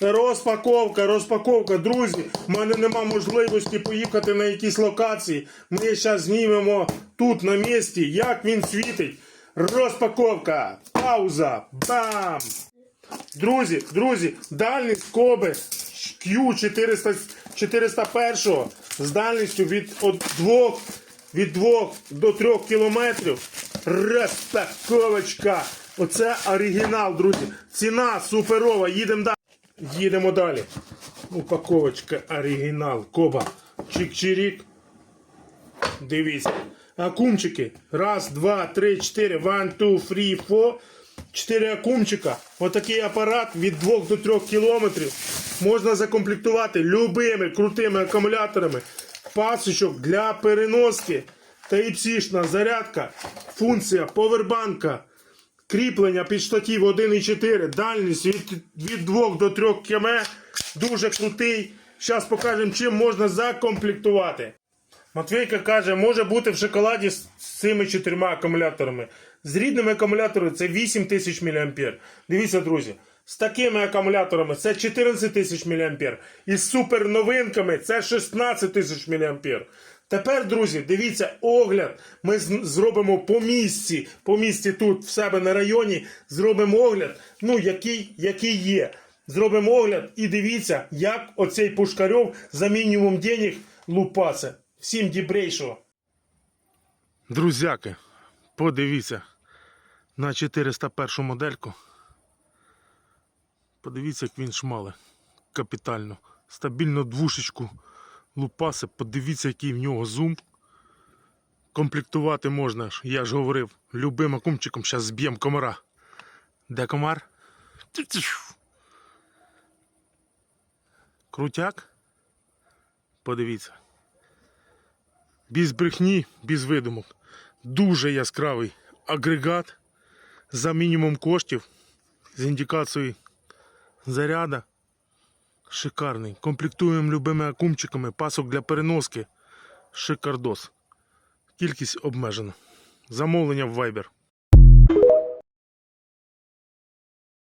Розпаковка, розпаковка, друзі. У мене нема можливості поїхати на якісь локації. Ми зараз знімемо тут на місці, як він світить. Розпаковка. Пауза. Бам! Друзі, друзі, дальність Коби Q400, 401 з дальністю від 2, від 2 до 3 кілометрів. Розпаковочка. Оце оригінал, друзі. Ціна суперова. Їдемо далі. Їдемо далі. Упаковочка оригінал. Коба. Чик-чирік. Дивіться. Акумчики. Раз, два, три, чотири. One, two, three, four. Чотири акумчика. Отакий апарат від 2 до 3 кілометрів. Можна закомплектувати любими крутими акумуляторами. Пасочок для переноски. Type-C-шна зарядка. Функція повербанка. Кріплення під штатів 1,4. Дальність від, від 2 до 3 км. Дуже крутий. Зараз покажемо, чим можна закомплектувати. Матвійка каже, може бути в шоколаді з цими чотирма акумуляторами. З рідними акумуляторами це 8 тисяч мА. Дивіться, друзі, з такими акумуляторами це 14 тисяч мА. І з суперновинками це 16 тисяч мА. Тепер, друзі, дивіться огляд. Ми зробимо по місці, по місці тут, в себе на районі, зробимо огляд, ну, який, який є. Зробимо огляд і дивіться, як оцей Пушкарьов за мінімум денег лупаце. Всім дібрейшого. Друзяки, подивіться на 401 модельку. Подивіться, як він шмале. Капітально. Стабільно двушечку лупасе. Подивіться, який в нього зум. Комплектувати можна я ж говорив, любим акумчиком зараз зб'ємо комара. Де комар? Крутяк. Подивіться. Без брехні, без видумок. Дуже яскравий агрегат за мінімум коштів з індикацією заряда. Шикарний. Комплектуємо любими акумчиками, пасок для переноски. Шикардос. Кількість обмежена. Замовлення в Viber.